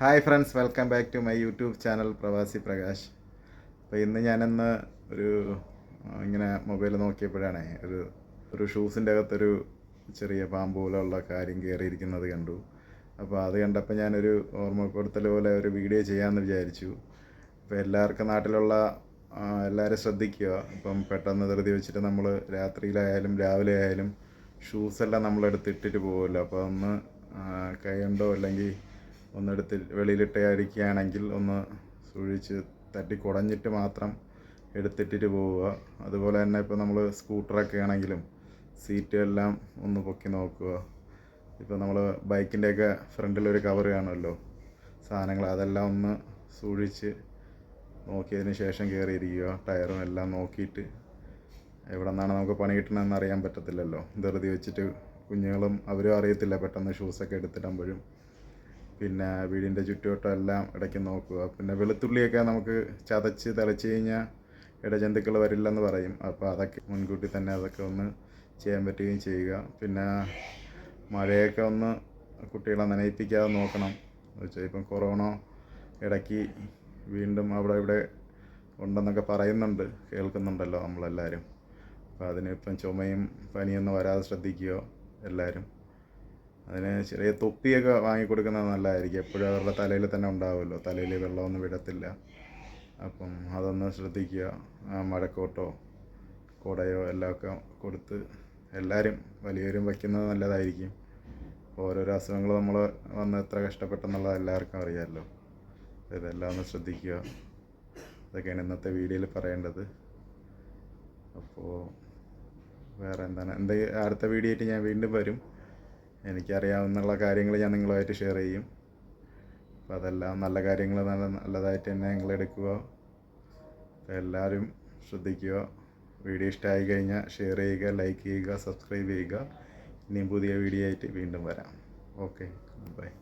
Hi friends welcome back to my YouTube channel Pravasi Prakash. അപ്പോൾ ഇന്ന് ഞാനിന്ന് ഒരു ഇങ്ങനെ മൊബൈൽ നോക്കിയപ്പോഴാണ് ഒരു ഒരു ഷൂസിന്റെ അകത്തൊരു ചെറിയ പാമ്പ് പോലെയുള്ള കാര്യം കയറിയിരിക്കുന്നത് കണ്ടു. അപ്പോൾ അത് കണ്ടപ്പോൾ ഞാനൊരു ഓർമ്മപ്പെടുത്തൽ പോലെ ഒരു വീഡിയോ ചെയ്യാമെന്ന് വിചാരിച്ചു. അപ്പോൾ എല്ലാവർക്കും നാട്ടിലുള്ള എല്ലാവരും ശ്രദ്ധിക്കുക. ഇപ്പം പെട്ടെന്ന് ധൃതി വെച്ചിട്ട് നമ്മൾ രാത്രിയിലായാലും രാവിലെ ആയാലും ഷൂസെല്ലാം എല്ലാം എടുത്തിട്ടിട്ട് പോകുമല്ലോ അപ്പോൾ ഒന്ന് കൈ അല്ലെങ്കിൽ ഒന്നെടുത്ത് വെളിയിലിട്ട് അരിക്കുകയാണെങ്കിൽ ഒന്ന് സൂക്ഷിച്ച് തട്ടി കുടഞ്ഞിട്ട് മാത്രം എടുത്തിട്ടിട്ട് പോവുക. അതുപോലെ തന്നെ ഇപ്പോൾ നമ്മൾ സ്കൂട്ടറൊക്കെ ആണെങ്കിലും സീറ്റ് എല്ലാം ഒന്ന് പൊക്കി നോക്കുക. ഇപ്പോൾ നമ്മൾ ബൈക്കിന്റെയൊക്കെ ഫ്രണ്ടിലൊരു കവർ കാണുമല്ലോ? സാധനങ്ങൾ അതെല്ലാം ഒന്ന് സൂക്ഷിച്ച് നോക്കിയതിന് ശേഷം കയറിയിരിക്കുക. ടയറും എല്ലാം നോക്കിയിട്ട് എവിടെ നിന്നാണ് നമുക്ക് പണി കിട്ടണമെന്ന് അറിയാൻ പറ്റത്തില്ലല്ലോ. ധൃതി വെച്ചിട്ട് കുഞ്ഞുങ്ങളും അവരും അറിയത്തില്ല. പെട്ടെന്ന് ഷൂസൊക്കെ എടുത്തിടുമ്പോഴും പിന്നെ വീടിന്റെ ചുറ്റുവട്ടം എല്ലാം ഇടയ്ക്ക് നോക്കുക. പിന്നെ വെളുത്തുള്ളിയൊക്കെ നമുക്ക് ചതച്ച് തിളച്ച് കഴിഞ്ഞാൽ ഇടജന്തുക്കൾ വരില്ലെന്ന് പറയും. അപ്പോൾ അതൊക്കെ മുൻകൂട്ടി തന്നെ അതൊക്കെ ഒന്ന് ചെയ്യാൻ പറ്റുകയും ചെയ്യുക. പിന്നെ മഴയൊക്കെ ഒന്ന് കുട്ടികളെ നനയിപ്പിക്കാതെ നോക്കണം. ഇപ്പം കൊറോണ ഇടയ്ക്ക് വീണ്ടും അവിടെ ഇവിടെ ഉണ്ടെന്നൊക്കെ പറയുന്നുണ്ട്. കേൾക്കുന്നുണ്ടല്ലോ നമ്മളെല്ലാവരും. അപ്പോൾ അതിനിപ്പം ചുമയും പനിയൊന്നും വരാതെ ശ്രദ്ധിക്കുക എല്ലാവരും. അതിന് ചെറിയ തൊപ്പിയൊക്കെ വാങ്ങിക്കൊടുക്കുന്നത് നല്ലതായിരിക്കും. എപ്പോഴും അവരുടെ തലയിൽ തന്നെ ഉണ്ടാവുമല്ലോ. തലയിൽ വെള്ളമൊന്നും വിടത്തില്ല. അപ്പം അതൊന്ന് ശ്രദ്ധിക്കുക. മഴക്കോട്ടോ കുടയോ എല്ലാമൊക്കെ കൊടുത്ത് എല്ലാവരും വലിയവരും വയ്ക്കുന്നത് നല്ലതായിരിക്കും. ഓരോരോ അസുഖങ്ങൾ നമ്മൾ വന്ന് എത്ര കഷ്ടപ്പെട്ടെന്നുള്ളത് എല്ലാവർക്കും അറിയാമല്ലോ. ഇതെല്ലാം ഒന്ന് ശ്രദ്ധിക്കുക. ഇതൊക്കെയാണ് ഇന്നത്തെ വീഡിയോയിൽ പറയേണ്ടത്. അപ്പോൾ വേറെ എന്താണ്? എന്താ അടുത്ത വീഡിയോ ആയിട്ട് ഞാൻ വീണ്ടും വരും. എനിക്കറിയാവുന്നുള്ള കാര്യങ്ങൾ ഞാൻ നിങ്ങളുമായിട്ട് ഷെയർ ചെയ്യും. അപ്പോൾ അതെല്ലാം നല്ല കാര്യങ്ങൾ നല്ല നല്ലതായിട്ട് തന്നെ നിങ്ങൾ എടുക്കുക. എല്ലാവരും ശ്രദ്ധിക്കുക. വീഡിയോ ഇഷ്ടമായി കഴിഞ്ഞാൽ ഷെയർ ചെയ്യുക ലൈക്ക് ചെയ്യുക സബ്സ്ക്രൈബ് ചെയ്യുക. ഇനിയും പുതിയ വീഡിയോ ആയിട്ട് വീണ്ടും വരാം. Okay bye